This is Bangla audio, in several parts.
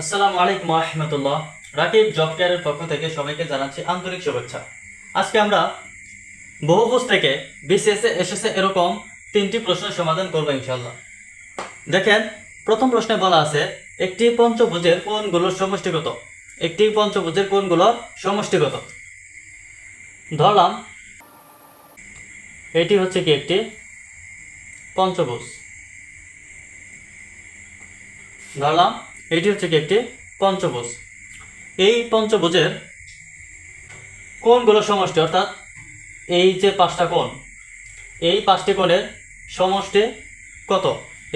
আসসালামু আলাইকুম রহমতুল্লাহ। রাকিব জব কেয়ারের পক্ষ থেকে সবাইকে জানাচ্ছি আন্তরিক শুভেচ্ছা। আজকে আমরা বহুভুজ থেকে বিসিএসে এসেছে এরকম তিনটি প্রশ্নের সমাধান করব ইনশাল্লাহ দেখেন, প্রথম প্রশ্নে বলা আছে, একটি পঞ্চভুজের কোণগুলোর সমষ্টিগত। একটি পঞ্চভুজের কোণগুলোর সমষ্টিগত। ধরলাম, এটি হচ্ছে কি একটি পঞ্চভুজ। ধরলাম এটি হচ্ছে একটি পঞ্চভুজ। এই পঞ্চভুজের কোণগুলো সমষ্টি, অর্থাৎ এই যে পাঁচটা কোণ, এই পাঁচটি কোণের সমষ্টি কত?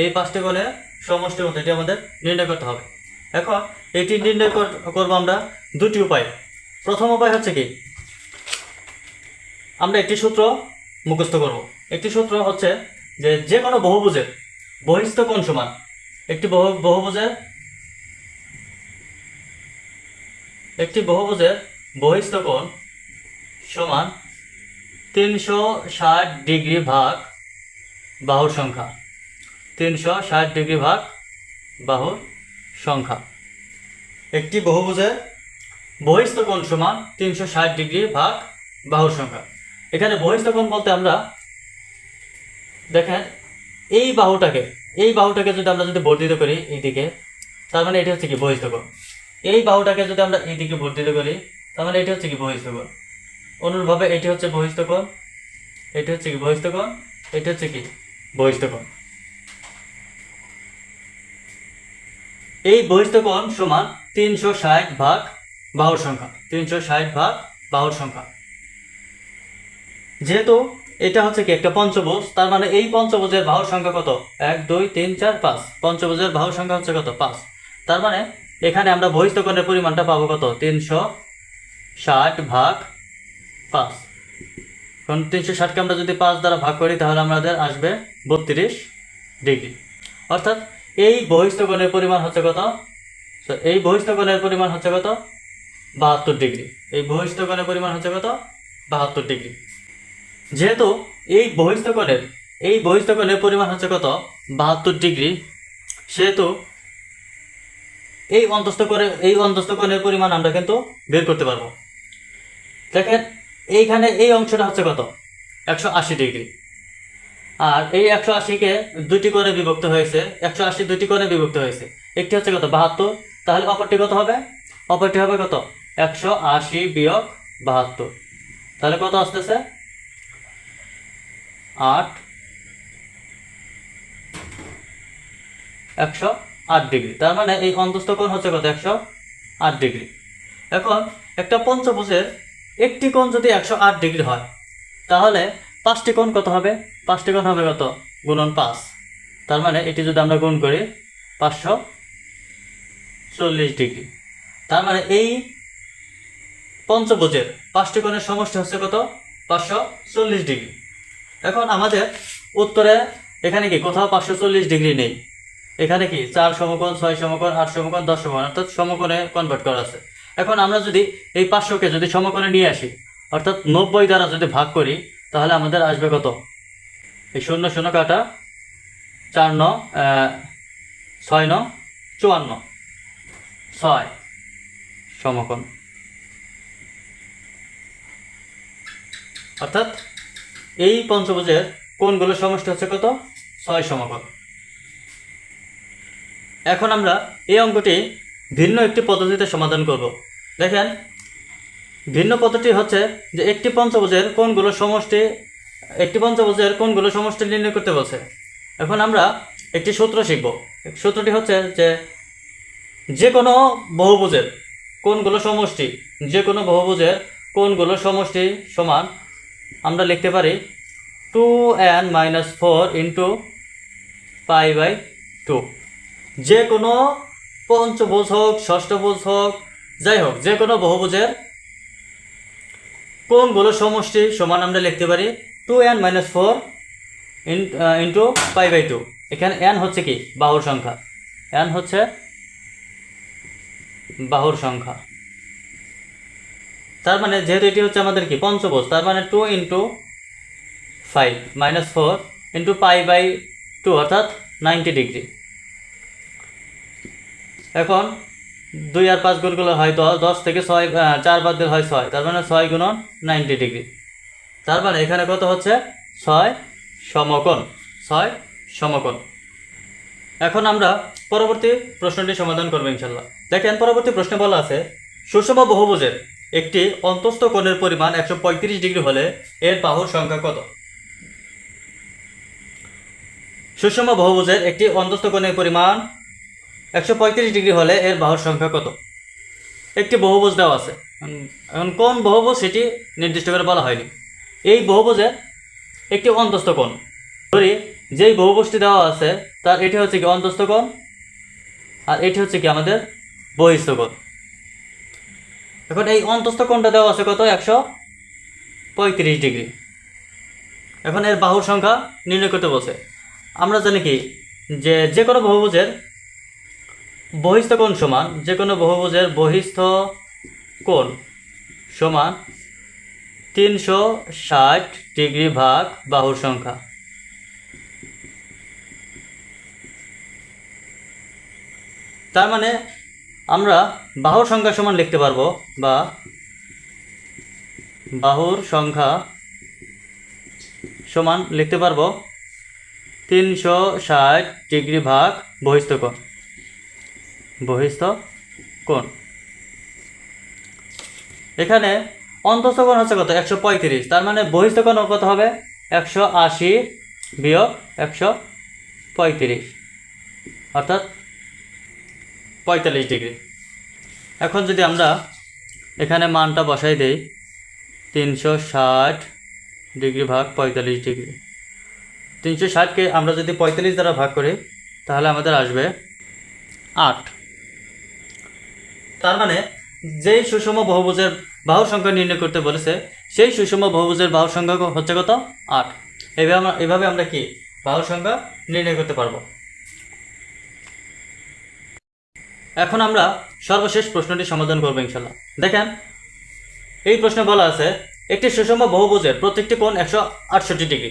এই পাঁচটি কোণের সমষ্টি কত? এটি আমাদের নির্ণয় করতে হবে। এখন এটি নির্ণয় করব আমরা দুটি উপায়। প্রথম উপায় হচ্ছে কি? আমরা একটি সূত্র মুখস্থ করব। একটি সূত্র হচ্ছে যে যে কোনো বহুভুজের বহিস্থ কোণ সমান, একটি বহু, বহুভুজের একটি বহুভুজের বহিস্থ কোণ সমান তিনশো ষাট ডিগ্রি ভাগ বাহুর সংখ্যা। তিনশো ষাট ডিগ্রি ভাগ বাহুর সংখ্যা। একটি বহুভুজের বহিস্থ কোণ সমান তিনশো ষাট ডিগ্রি ভাগ বাহুর সংখ্যা। এখানে বহিস্থ কোণ বলতে আমরা দেখেন, এই বাহুটাকে এই বাহুটাকে যদি আমরা যদি বর্ধিত করি এইদিকে, তার মানে এটা হচ্ছে কি বহিস্থ কোণ এই বাহুটাকে যদি আমরা এইদিকে বর্ধিত করি তার মানে এটি হচ্ছে কি বহিস্থ কোণ অনুরূপভাবে এটি হচ্ছে বহিস্থ এটি হচ্ছে কি বহিস্থ এটি হচ্ছে কি বহিস্থ এই বহিস্থ সমান তিনশো ষাট ভাগ বাহুর সংখ্যা, তিনশো ষাট ভাগ বাহুর সংখ্যা। যেহেতু এটা হচ্ছে কি একটা পঞ্চভুজ, তার মানে এই পঞ্চভুজের বাহুর সংখ্যা কত? এক, দুই, তিন, চার, পাঁচ। পঞ্চভুজের বাহুর সংখ্যা হচ্ছে কত? পাঁচ। তার মানে এখানে আমরা বহিস্থ পরিমাণটা পাবো কত? তিনশো ষাট ভাগ পাঁচ। কারণ তিনশো ষাটকে আমরা যদি পাঁচ দ্বারা ভাগ করি, তাহলে আমাদের আসবে বত্রিশ ডিগ্রি। অর্থাৎ এই বহিস্থকোণের পরিমাণ হচ্ছে কত? এই বহিস্থকোণের পরিমাণ হচ্ছে কত? বাহাত্তর ডিগ্রি। এই বহিস্থকোণের পরিমাণ হচ্ছে কত? বাহাত্তর ডিগ্রি। যেহেতু এই বহিস্থকোণের এই বহিস্থকোণের পরিমাণ হচ্ছে কত? বাহাত্তর ডিগ্রি। সেহেতু এই অন্তস্থ করে, এই অন্তস্থ কোণের পরিমাণ আমরা কিন্তু বের করতে পারব। দেখেন, এইখানে এই অংশটা হচ্ছে কত? একশো আশি ডিগ্রি। আর এই একশো আশিকে দুটি করে বিভক্ত হয়েছে, একশো আশি দুটি করে বিভক্ত হয়েছে। একটি হচ্ছে কত? বাহাত্তর। তাহলে অপরটি কত হবে? অপরটি হবে কত? একশো আশি বিয়োগ বাহাত্তর। তাহলে কত আসতেছে? আট। একশো আট ডিগ্রি। তার মানে এই অন্তস্থ কোণ হচ্ছে কত? একশো আট ডিগ্রি। এখন একটা পঞ্চভুজের একটি কোণ যদি একশো আট ডিগ্রি হয়, তাহলে পাঁচটি কোণ কত হবে? পাঁচটি কোণ হবে কত? গুণন পাঁচ। তার মানে এটি যদি আমরা গুণ করি, পাঁচশো চল্লিশ ডিগ্রি। তার মানে এই পঞ্চভুজের পাঁচটি কোণের সমষ্টি হচ্ছে কত? পাঁচশো চল্লিশ ডিগ্রি। এখন আমাদের উত্তরে এখানে কি? কোথাও পাঁচশো চল্লিশ ডিগ্রি নেই। এখানে কি? চার সমকোণ, ছয় সমকোণ, আট সমকোণ, দশ সমকোণ, অর্থাৎ সমকোণে কনভার্ট করা আছে। এখন আমরা যদি এই পাঁচশোকে যদি সমকোণে নিয়ে আসি, অর্থাৎ নব্বই দ্বারা যদি ভাগ করি, তাহলে আমাদের আসবে কত? এই শূন্য শূন্য কাটা চার ন ছয় ন, চুয়ান্ন। ছয় সমকোণ। অর্থাৎ এই পঞ্চভুজের কোণগুলোর সমষ্টি হচ্ছে কত? ছয় সমকোণ। এখন আমরা এই অঙ্কটি ভিন্ন একটি পদ্ধতিতে সমাধান করব। দেখেন, ভিন্ন পদ্ধতি হচ্ছে যে একটি পঞ্চভুজের কোনগুলো সমষ্টি, একটি পঞ্চভুজের কোনগুলো সমষ্টি নির্ণয় করতে বলছে। এখন আমরা একটি সূত্র শিখব। সূত্রটি হচ্ছে যে যে কোনো বহুভুজের কোনগুলো সমষ্টি যে কোনো বহুভুজের কোনগুলো সমষ্টি সমান আমরা লিখতে পারি two N minus four into pi by two যে কোনো পঞ্চভুজ হোক, ষষ্ঠভুজ হোক, যাই হোক যে কোনো বহুভুজের কোণগুলো সমষ্টি সমান আমরা লিখতে পারি? Two N minus four into pi by two এখানে এন হচ্ছে কি? বাহুর সংখ্যা। এন হচ্ছে বাহুর সংখ্যা। তার মানে যেহেতু এটি হচ্ছে আমাদের কি? পঞ্চভুজ, তার মানে two into five minus four into pi by two অর্থাৎ নাইনটি ডিগ্রি এখন দুই আর পাঁচ গুণ করলে হয় দশ দশ থেকে ছয় চার বাদ দিলে হয় ছয়, তার মানে ছয় গুণন নাইনটি ডিগ্রি। তার মানে এখানে কত হচ্ছে? ছয় সমকোণ ছয় সমকোণ। এখন আমরা পরবর্তী প্রশ্নটি সমাধান করব ইনশাল্লাহ দেখেন, পরবর্তী প্রশ্নে বলা আছে, সুষম বহুভুজের একটি অন্তস্থ কোণের পরিমাণ একশো পঁয়ত্রিশ ডিগ্রি হলে এর বাহুর সংখ্যা কত? সুষম বহুভুজের একটি অন্তস্থ কোণের পরিমাণ একশো পঁয়ত্রিশ ডিগ্রি হলে এর বাহুর সংখ্যা কত? একটি বহুভুজ দেওয়া আছে। এখন কোন বহুভুজ সেটি নির্দিষ্ট করে বলা হয়নি। এই বহুভুজের একটি অন্তস্থ কোণ। ধরি, যেই বহুভুজটি দেওয়া আছে, তার এটি হচ্ছে কি অন্তস্থ কোণ? আর এটি হচ্ছে কি আমাদের বহিস্থ কোণ। এখন এই অন্তস্থ কোণটা দেওয়া আছে কত? একশো পঁয়ত্রিশ ডিগ্রি। এখন এর বাহুর সংখ্যা নির্ণয় করতে বলছে। আমরা জানি কি, যে যে কোনো বহুভুজের বহিস্থ কোণ সমান যে কোনো বহুভুজের বহিস্থ কোণ সমান তিনশো ষাট ডিগ্রি ভাগ বাহুর সংখ্যা। তার মানে আমরা বাহুর সংখ্যা সমান লিখতে পারব বা বাহুর সংখ্যা সমান লিখতে পারব তিনশো ষাট ডিগ্রি ভাগ বহিস্থ কোণ। বহিস্থ কোণ। এখানে অন্তস্থ কোণ হচ্ছে কত? একশো পঁয়ত্রিশ। তার মানে বহিস্থ কোণ কত হবে? একশো আশি বিয়োগ একশো পঁয়ত্রিশ। অর্থাৎ পঁয়তাল্লিশ ডিগ্রি। এখন যদি আমরা এখানে মানটা বসাই দেই, তিনশো ষাট ডিগ্রি ভাগ পঁয়তাল্লিশ ডিগ্রি। তিনশো ষাটকে আমরা যদি পঁয়তাল্লিশ দ্বারা ভাগ করি, তাহলে আমাদের আসবে আট। তার মানে যেই সুষম বহুভুজের বাহুর সংখ্যা নির্ণয় করতে বলেছে, সেই সুষম বহুভুজের বাহুর সংখ্যা হচ্ছে কত? আট। এভাবে আমরা এভাবে আমরা কি বাহুর সংখ্যা নির্ণয় করতে পারব? এখন আমরা সর্বশেষ প্রশ্নটি সমাধান করব ইনশাল্লাহ। দেখেন, এই প্রশ্নে বলা আছে, একটি সুষম বহুভুজের প্রত্যেকটি কোণ একশো আটষট্টি ডিগ্রি।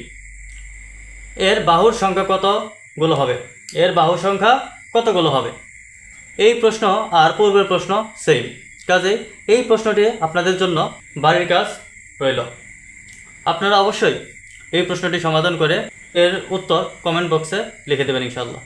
এর বাহুর সংখ্যা কতগুলো হবে? এর বাহুর সংখ্যা কতগুলো হবে? এই প্রশ্ন আর পূর্বের প্রশ্ন সেম কাজে এই প্রশ্নটি আপনাদের জন্য বাড়ির কাজ রইল। আপনারা অবশ্যই এই প্রশ্নটি সমাধান করে এর উত্তর কমেন্ট বক্সে লিখে দেবেন ইনশাল্লাহ